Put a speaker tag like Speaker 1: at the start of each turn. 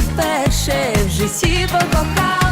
Speaker 1: Вперше в житті покохала.